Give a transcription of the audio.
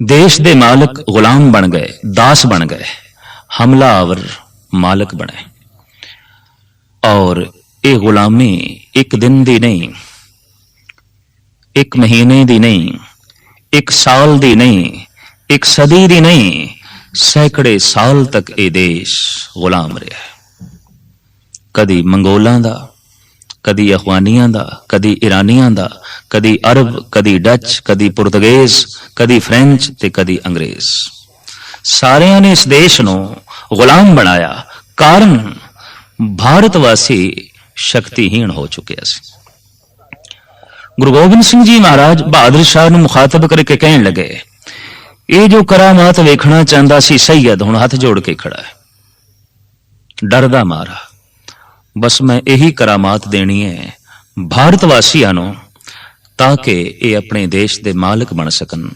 ਦੇਸ਼ ਦੇ ਮਾਲਕ ਗੁਲਾਮ ਬਣ ਗਏ, ਦਾਸ ਬਣ ਗਏ, ਹਮਲਾਵਰ ਮਾਲਕ ਬਣੇ। ਔਰ ਇਹ ਗੁਲਾਮੀ ਇੱਕ ਦਿਨ ਦੀ ਨਹੀਂ, ਇੱਕ ਮਹੀਨੇ ਦੀ ਨਹੀਂ, ਇੱਕ ਸਾਲ ਦੀ ਨਹੀਂ, ਇੱਕ ਸਦੀ ਦੀ ਨਹੀਂ, ਸੈਂਕੜੇ ਸਾਲ ਤੱਕ ਇਹ ਦੇਸ਼ ਗੁਲਾਮ ਰਿਹਾ। ਕਦੀ ਮੰਗੋਲਾਂ ਦਾ ਕਦੀ ਅਫਗਾਨੀਆਂ ਦਾ, ਕਦੀ ਇਰਾਨੀਆਂ ਦਾ, ਕਦੀ ਅਰਬ, ਕਦੀ ਡੱਚ, ਕਦੀ ਪੁਰਤਗੇਜ਼, ਕਦੀ ਫ੍ਰੈਂਚ ਤੇ ਕਦੀ ਅੰਗਰੇਜ਼। ਸਾਰਿਆਂ ਨੇ ਇਸ ਦੇਸ਼ ਨੂੰ ਗੁਲਾਮ ਬਣਾਇਆ। ਕਾਰਨ ਭਾਰਤ ਵਾਸੀ ਸ਼ਕਤੀਹੀਣ ਹੋ ਚੁੱਕਿਆ ਸੀ। ਗੁਰੂ ਗੋਬਿੰਦ ਸਿੰਘ ਜੀ ਮਹਾਰਾਜ ਬਹਾਦਰ ਸ਼ਾਹ ਨੂੰ ਮੁਖਾਤਬ ਕਰਕੇ ਕਹਿਣ ਲੱਗੇ, ਇਹ ਜੋ ਕਰਾਮਾਤ ਵੇਖਣਾ ਚਾਹੁੰਦਾ ਸੀ ਸੈਯਦ ਹੁਣ ਹੱਥ ਜੋੜ ਕੇ ਖੜਾ ਹੈ। ਡਰਦਾ ਮਾਰਾ ਬਸ ਮੈਂ ਇਹੀ ਕਰਾਮਾਤ ਦੇਣੀ ਹੈ। ਭਾਰਤ ਵਾਸੀਆਂ ਨੂੰ ਤਾਂ ਕਿ ਇਹ ਆਪਣੇ ਦੇਸ਼ ਦੇ ਮਾਲਕ ਬਣ ਸਕਣ।